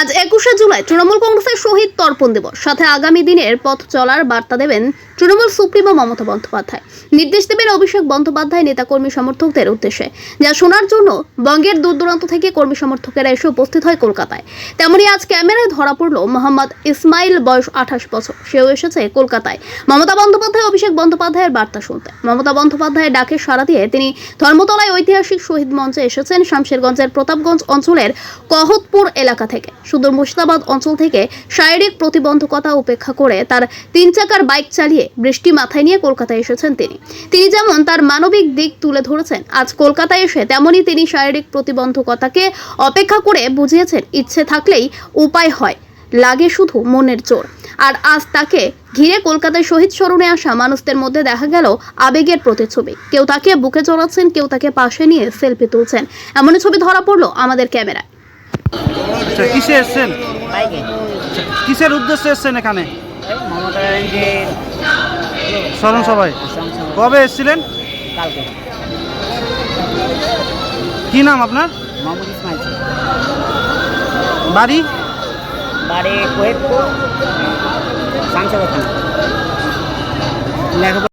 আজ একুশে জুলাই তৃণমূল কংগ্রেসের শহীদ তর্পণ দিবস। সাথে আগামী দিনের পথ চলার বার্তা দেবেন তৃণমূল সুপ্রিমো মমতা বন্দ্যোপাধ্যায়। নির্দেশ দেবেন অভিষেক বন্দ্যোপাধ্যায় নেতাকর্মী সমর্থকদের উদ্দেশ্যে, যা শোনার জন্য বঙ্গের দূর দূরান্ত থেকে কর্মী সমর্থকেরা এসে উপস্থিত হয় কলকাতায়। তেমনই আজ ক্যামেরায় ধরা পড়ল মোহাম্মদ ইসমাইল, বয়স আঠাশ বছর। সেও এসেছে কলকাতায়। মমতা বন্দ্যোপাধ্যায়, অভিষেক বন্দ্যোপাধ্যায়ের বার্তা শুনতে। মমতা বন্দ্যোপাধ্যায়ের ডাকে সাড়া দিয়ে তিনি ধর্মতলায় ঐতিহাসিক শহীদ মঞ্চে এসেছেন শামশেরগঞ্জের প্রতাপগঞ্জ অঞ্চলের কহতপুর এলাকা থেকে। সুদূর মুর্শিদাবাদ অঞ্চল থেকে শারীরিক প্রতিবন্ধকতা উপেক্ষা করে তার তিন চাকার বাইক চালিয়ে বৃষ্টি মাথায় নিয়ে কলকাতায় এসেছেন তিনি। তিনি যেমন তার মানবিক দিক তুলে ধরেছেন, আজ কলকাতায় এসে তেমনই তিনি শারীরিক প্রতিবন্ধকতাকে অপেক্ষা করে বুঝিয়েছেন, ইচ্ছে থাকলেই উপায় হয়, লাগে শুধু মনের জোর। আর আজ তাকে ঘিরে কলকাতায় শহীদ স্মরণে আসা মানুষদের মধ্যে দেখা গেল আবেগের প্রতিচ্ছবি। কেউ তাকে বুকে জড়াচ্ছেন, কেউ তাকে পাশে নিয়ে সেলফি তুলছেন। এমনই ছবি ধরা পড়ল আমাদের ক্যামেরায়। আচ্ছা কিসে এসছেন? কিসের উদ্দেশ্যে এসছেন এখানে? স্মরণ সবাই কবে এসেছিলেন? কালকে। কি নাম আপনার? বাড়ি? বাড়ি লেখাপড়া